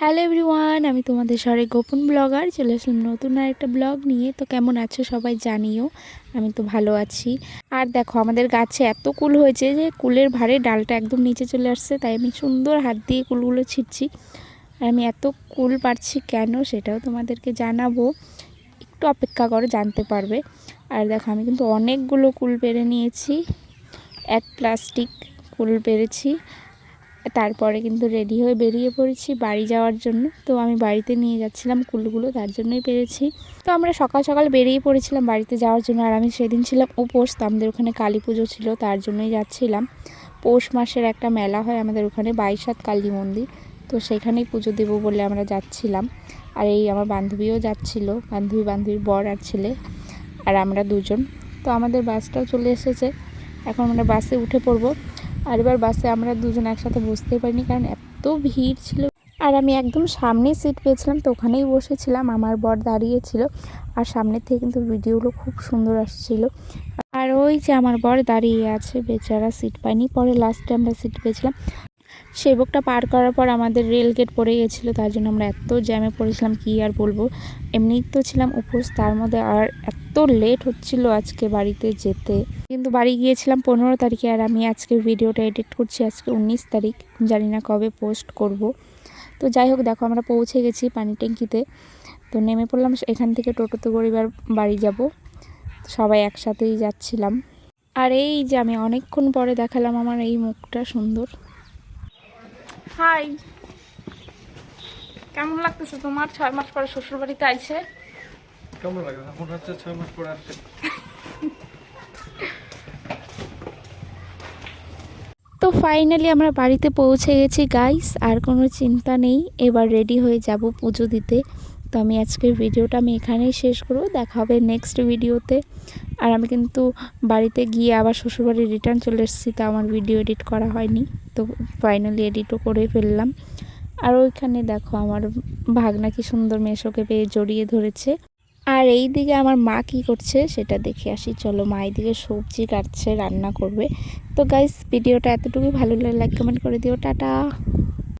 Hello everyone, আমি তোমাদের শহরে গোপন ব্লগার, চলে আসলাম নতুন আর একটা ব্লগ নিয়ে। তো কেমন আছো সবাই জানিও, আমি তো ভালো আছি। আর দেখো, আমাদের গাছে এত কুল হয়েছে যে কুলের ভারে ডালটা একদম নিচে চলে আসছে, তাই আমি সুন্দর হাত দিয়ে কুলগুলো ছিটছি। আর আমি এত কুল পারছি কেন সেটাও তোমাদেরকে জানাব। একটু অপেক্ষা করে, জানতে পারবে। আর দেখো, আমি কিন্তু অনেকগুলো কুল পেরে নিয়েছি। এক প্লাস্টিক কুল পেরেছি। তারপরে কিন্তু রেডি হয়ে বেরিয়ে পড়েছি বাড়ি যাওয়ার জন্য। তো আমি বাড়িতে নিয়ে যাচ্ছিলাম কুলগুলো, তার জন্যই পেরেছি। তো আমরা সকাল সকাল বেরিয়ে পড়েছিলাম বাড়িতে যাওয়ার জন্য। আর আমি সেদিন ছিলাম উপোস, তো আমাদের ওখানে কালী পুজো ছিল, তার জন্যই যাচ্ছিলাম। পৌষ মাসের একটা মেলা হয় আমাদের ওখানে, বাইশাত কালী মন্দির। তো সেখানেই পুজো দেবো বলে আমরা যাচ্ছিলাম। আর এই আমার বান্ধবীও যাচ্ছিল, বান্ধবী বান্ধবীর বর আর ছেলে, আর আমরা দুজন। তো আমাদের বাসটাও চলে এসেছে। এখন আমরা বাসে উঠে পড়ব। আর এবার বাসে আমরা দুজন একসাথে বসতেই পারিনি কারণ এত ভিড় ছিল। আর আমি একদম সামনেই সিট পেয়েছিলাম, তো ওখানেই বসেছিলাম। আমার বর দাঁড়িয়েছিল আর সামনের থেকে কিন্তু ভিডিওগুলো খুব সুন্দর আসছিল। আর ওই যে আমার বর দাঁড়িয়ে আছে, বেচারা সিট পাইনি পরে লাস্টে আমরা সিট পেয়েছিলাম। সেবকটা পার করার পর আমাদের রেল গেট পড়ে গেছিল, তার জন্য আমরা এত জ্যামে পড়েছিলাম, কি আর বলব? এমনিই তো ছিলাম উপোস, তার মধ্যে আর এত লেট হচ্ছিল আজকে বাড়িতে যেতে। কিন্তু বাড়ি গিয়েছিলাম পনেরো তারিখে আর আমি আজকে ভিডিওটা এডিট করছি আজকে উনিশ তারিখ। জানি না কবে পোস্ট করব। তো যাই হোক, দেখো আমরা পৌঁছে গেছি পানি ট্যাঙ্কিতে। তো নেমে পড়লাম, এখান থেকে টোটোতে করে বাড়ি যাব। সবাই একসাথেই যাচ্ছিলাম। আর এই যে আমি অনেকক্ষণ পরে দেখালাম আমার এই মুখটা সুন্দর। হাই কেমন লাগতেছে তোমার? ছয় মাস পরে শ্বশুর বাড়িতে আইসে কেমন লাগে? হচ্ছে ছয় মাস পরে আসছে। তো ফাইনালি আমরা বাড়িতে পৌঁছে গেছি গাইস আর কোনো চিন্তা নেই, এবার রেডি হয়ে যাব পুজো দিতে। তো আমি আজকের ভিডিওটা আমি এখানেই শেষ করব, দেখা হবে নেক্সট ভিডিওতে আর আমি কিন্তু বাড়িতে গিয়ে আবার শ্বশুরবাড়ি রিটার্ন চলে এসেছি, তো আমার ভিডিও এডিট করা হয়নি। তো ফাইনালি এডিটও করে ফেললাম। আর ওইখানে দেখো আমার ভাগনা কি সুন্দর মেশোকে পেয়ে জড়িয়ে ধরেছে। আর এই দিকে আমার মা কি করছে সেটা দেখে আসি। চলো মা এইদিকে সবজি কাটছে, রান্না করবে। তো গাইস ভিডিওটা এতটুকুই ভালো লাগে লাইক কমেন্ট করে দিও। টাটা।